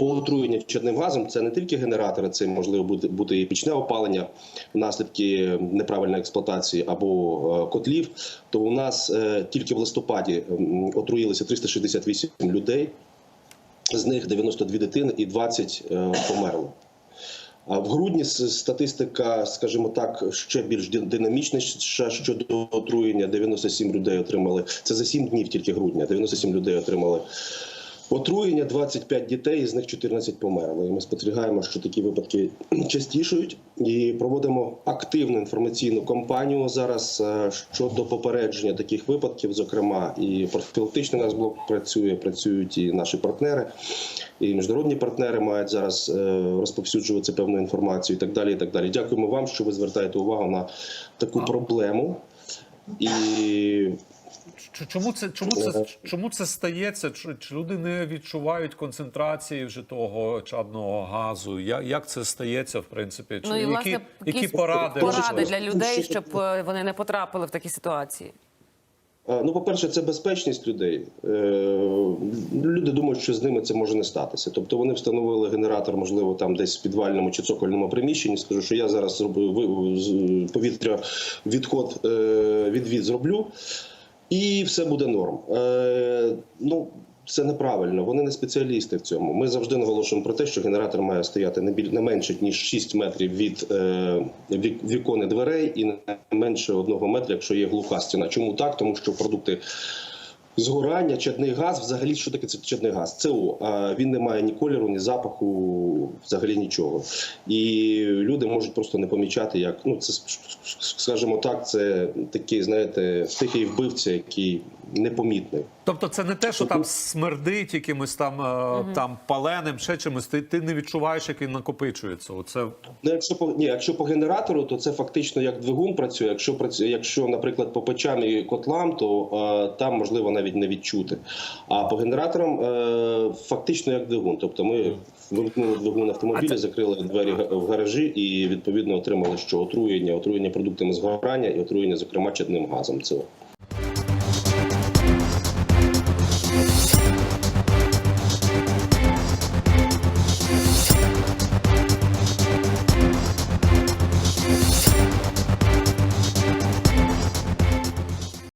по отруєнню чадним газом це не тільки генератори, це можливо бути, бути і пічне опалення, наслідки неправильної експлуатації або е, котлів. То у нас е, тільки в листопаді отруїлися 368 людей, з них 92 дитини і 20 е, померли. А в грудні статистика, скажімо так, ще більш ще щодо отруєння. 97 людей отримали. Це за 7 днів тільки грудня. 97 людей отримали отруєння, 25 дітей, з них 14 померли. І ми спостерігаємо, що такі випадки частішають і проводимо активну інформаційну кампанію зараз е, щодо попередження таких випадків. Зокрема, і профілактичний наш блок працює, працюють і наші партнери, і міжнародні партнери мають зараз е, розповсюджувати певну інформацію і так далі. І так далі. Дякуємо вам, що ви звертаєте увагу на таку проблему. І Чому це чому це чому це стається? Чи, люди не відчувають концентрації вже того чадного газу? Я, як це стається, в принципі? Чи, Ну і які, власне які поради поради для людей, щоб е, вони не потрапили в такі ситуації? Ну, по-перше, це безпечність людей. Е, Люди думають, що з ними це може не статися. Тобто вони встановили генератор, можливо, там десь в підвальному чи цокольному приміщенні. Скажу, що я зараз зроблю ви- повітря відход е, відвід зроблю, і все буде норм. Е, Ну. Це неправильно, вони не спеціалісти в цьому. Ми завжди наголошуємо про те, що генератор має стояти не біль не менше ніж 6 метрів від е, вікони дверей, і не менше одного метра, якщо є глуха стіна. Чому так? Тому що продукти згорання, чадний газ, взагалі, що таке це чадний газ? ЦО. А він не має ні кольору, ні запаху, взагалі нічого. І люди можуть просто не помічати, як ну це скажімо так, це такий, знаєте, тихий вбивця, який непомітний. Тобто, це не те, що там смердить якимось там, е, там паленим, ще чимось. Ти, ти не відчуваєш, як він накопичується. Оце Ну, якщо по ні, якщо по генератору, то це фактично як двигун працює. Якщо працює, якщо, наприклад, по печам і котлам, то е, там можливо навіть не відчути. А по генераторам е, фактично як двигун. Тобто ми вимкнули двигун автомобіля, закрили двері в гаражі і відповідно отримали що отруєння, отруєння продуктами згорання і отруєння, зокрема, чадним газом. Це